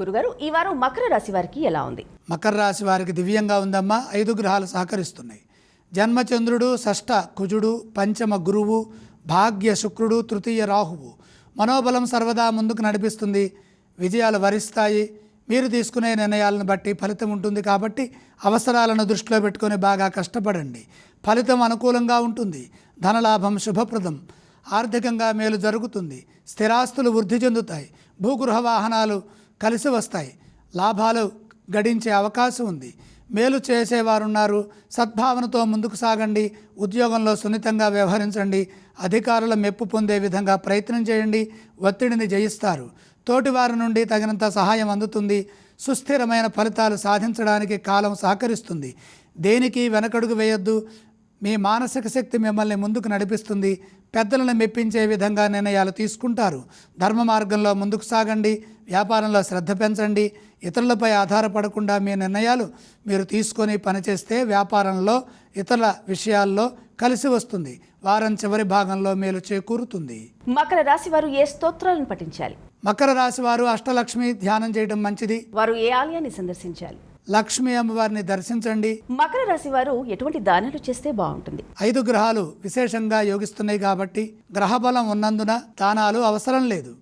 గురుగారు ఈ వారం మకర రాశి వారికి ఎలా ఉంది? మకర రాశి వారికి దివ్యంగా ఉందమ్మా ఐదు గ్రహాలు సహకరిస్తున్నాయి. జన్మచంద్రుడు షష్ఠ కుజుడు పంచమ గురువు భాగ్య శుక్రుడు తృతీయ రాహువు. మనోబలం సర్వదా ముందుకు నడిపిస్తుంది. విజయాలు వరిస్తాయి. మీరు తీసుకునే నిర్ణయాలను బట్టి ఫలితం ఉంటుంది కాబట్టి అవసరాలను దృష్టిలో పెట్టుకొని బాగా కష్టపడండి. ఫలితం అనుకూలంగా ఉంటుంది. ధనలాభం శుభప్రదం. ఆర్థికంగా మేలు జరుగుతుంది. స్థిరాస్తులు వృద్ధి చెందుతాయి. భూగృహ వాహనాలు కలిసి వస్తాయి. లాభాలు గడించే అవకాశం ఉంది. మేలు చేసేవారున్నారు. సద్భావనతో ముందుకు సాగండి. ఉద్యోగంలో సున్నితంగా వ్యవహరించండి. అధికారుల మెప్పు పొందే విధంగా ప్రయత్నం చేయండి. ఒత్తిడిని జయిస్తారు. తోటివారి నుండి తగినంత సహాయం అందుతుంది. సుస్థిరమైన ఫలితాలు సాధించడానికి కాలం సహకరిస్తుంది. దేనికి వెనకడుగు వేయొద్దు. మీ మానసిక శక్తి మిమ్మల్ని ముందుకు నడిపిస్తుంది. పెద్దలను మెప్పించే విధంగా నిర్ణయాలు తీసుకుంటారు. ధర్మ మార్గంలో ముందుకు సాగండి. వ్యాపారంలో శ్రద్ధ పెంచండి. ఇతరులపై ఆధారపడకుండా మీ నిర్ణయాలు మీరు తీసుకొని పనిచేస్తే వ్యాపారంలో ఇతరుల విషయాల్లో కలిసి వస్తుంది. వారం చివరి భాగంలో మేలు చేకూరుతుంది. మకర రాశి వారు ఏ స్తోత్రాలను పఠించాలి? మకర రాశి వారు అష్టలక్ష్మి ధ్యానం చేయడం మంచిది. వారు ఏ ఆలయాన్ని సందర్శించాలి? లక్ష్మీ అమ్మవారిని దర్శించండి. మకర రాశి వారు ఎటువంటి దానాలు చేస్తే బాగుంటుంది? ఐదు గ్రహాలు విశేషంగా యోగిస్తున్నాయి కాబట్టి గ్రహబలం ఉన్నందున దానాలు అవసరం లేదు.